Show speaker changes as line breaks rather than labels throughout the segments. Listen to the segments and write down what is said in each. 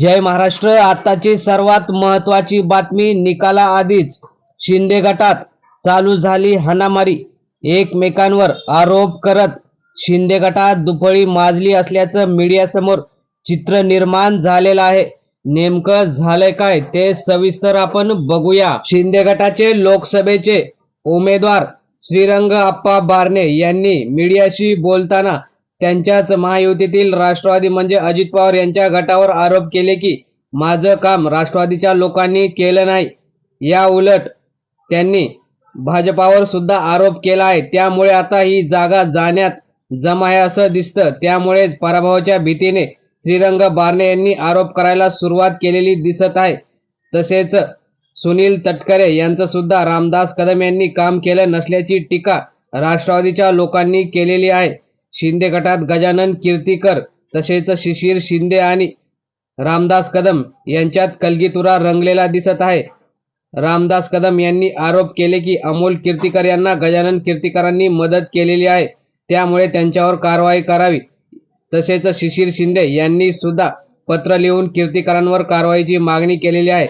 जय महाराष्ट्र. आताची सर्वात महत्वाची बातमी निकाला आधीच. शिंदे गटात चालू झाली हाणामारी. एकमेकांवर आरोप करत शिंदे गटात दुफळी माजली असल्याचं मीडियासमोर चित्र निर्माण झालेलं आहे. नेमकं झालंय काय ते सविस्तर आपण बघूया. शिंदे गटाचे लोकसभेचे उमेदवार श्रीरंग आप्पा बारणे यांनी मीडियाशी बोलताना त्यांच्याच महायुतीतील राष्ट्रवादी म्हणजे अजित पवार यांच्या गटावर आरोप केले की माझं काम राष्ट्रवादीच्या लोकांनी केलं नाही. या उलट त्यांनी भाजपावर सुद्धा आरोप केला आहे. त्यामुळे आता ही जागा जाण्यात जमा आहे असं दिसतं. त्यामुळेच पराभवाच्या भीतीने श्रीरंग बारणे यांनी आरोप करायला सुरुवात केलेली दिसत आहे. तसेच सुनील तटकरे यांचं सुद्धा रामदास कदम यांनी काम केलं नसल्याची टीका राष्ट्रवादीच्या लोकांनी केलेली आहे. शिंदे गटात गजानन कीर्तीकर तसेच शिशिर शिंदे आणि रामदास कदम यांच्यात कलगीतुरा रंगलेला दिसत आहे. रामदास कदम यांनी आरोप केले की अमोल कीर्तीकर यांना गजानन कीर्तीकरांनी मदत केलेली आहे. त्यामुळे त्यांच्यावर कारवाई करावी. तसेच शिशिर शिंदे यांनी सुद्धा पत्र लिहून कीर्तीकरांवर कारवाईची मागणी केलेली आहे.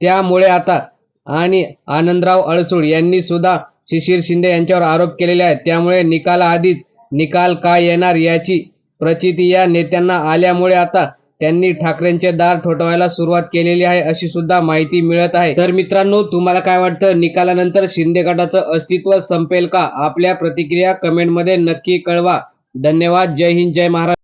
त्यामुळे आता आणि आनंदराव अळसूळ यांनी सुद्धा शिशिर शिंदे यांच्यावर आरोप केलेले आहेत. त्यामुळे निकालाआधीच निकाल काय येणार याची प्रचिती या नेत्यांना आल्यामुळे आता त्यांनी ठाकरेंचे दार ठोठवायला सुरुवात केलेली आहे अशी सुद्धा माहिती मिळत आहे. तर मित्रांनो तुम्हाला काय वाटतं? निकालानंतर शिंदे गटाचं अस्तित्व संपेल का? आपल्या प्रतिक्रिया कमेंटमध्ये नक्की कळवा. धन्यवाद. जय हिंद. जय महाराष्ट्र.